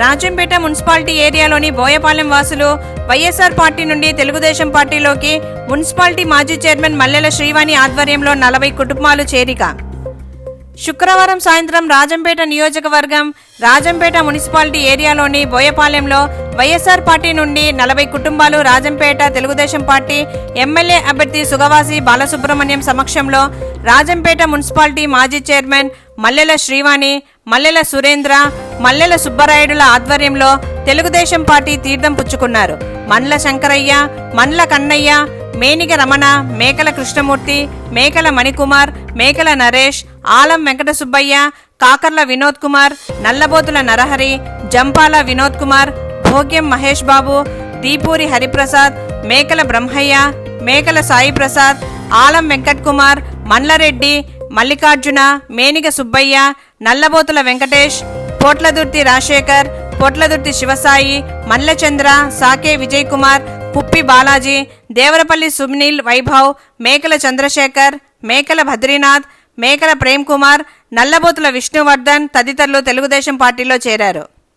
Rajampet municipality ఏరియాలోని Boyapalem వాసులు YSR party నుండి తెలుగుదేశం పార్టీలోకి మున్సిపాలిటీ మాజీ చైర్మన్ మల్లెల శ్రీవాణి ఆధ్వర్యంలో నలభై కుటుంబాలు చేరిక. శుక్రవారం సాయంత్రం రాజంపేట నియోజకవర్గం రాజంపేట మున్సిపాలిటీ ఏరియాలోని బోయపాలెంలో వైఎస్ఆర్ పార్టీ నుండి నలభై కుటుంబాలు రాజంపేట తెలుగుదేశం పార్టీ ఎమ్మెల్యే అభ్యర్థి సుగవాసి బాలసుబ్రహ్మణ్యం సమక్షంలో రాజంపేట మున్సిపాలిటీ మాజీ చైర్మన్ మల్లెల శ్రీవాణి మల్లెల సురేంద్ర మల్లెల సుబ్బరాయుడుల ఆధ్వర్యంలో తెలుగుదేశం పార్టీ తీర్థం పుచ్చుకున్నారు. మండ్ల శంకరయ్య మండ్ల కన్నయ్య మేనిగ రమణ మేకల కృష్ణమూర్తి మేకల మణికుమార్ మేకల నరేష్ ఆలం వెంకట సుబ్బయ్య కాకర్ల వినోద్ కుమార్ నల్లబోతుల నరహరి జంపాల వినోద్ కుమార్ భోగ్యం మహేష్ బాబు దీపూరి హరిప్రసాద్ మేకల బ్రహ్మయ్య మేకల సాయి ప్రసాద్ ఆలం వెంకట్ కుమార్ మల్లరెడ్డి మల్లికార్జున మేనిక సుబ్బయ్య నల్లబోతుల వెంకటేష్ పోట్లదుర్తి రాజశేఖర్ పొట్లదుర్తి శివసాయి మల్లచంద్ర సాకే విజయ్ కుమార్ పుప్పి బాలాజీ దేవరపల్లి సునీల్ వైభవ్ మేకల చంద్రశేఖర్ మేకల బద్రీనాథ్ మేకల ప్రేమ్ కుమార్ నల్లబోతుల విష్ణువర్ధన్ తదితరులు తెలుగుదేశం పార్టీలో చేరారు.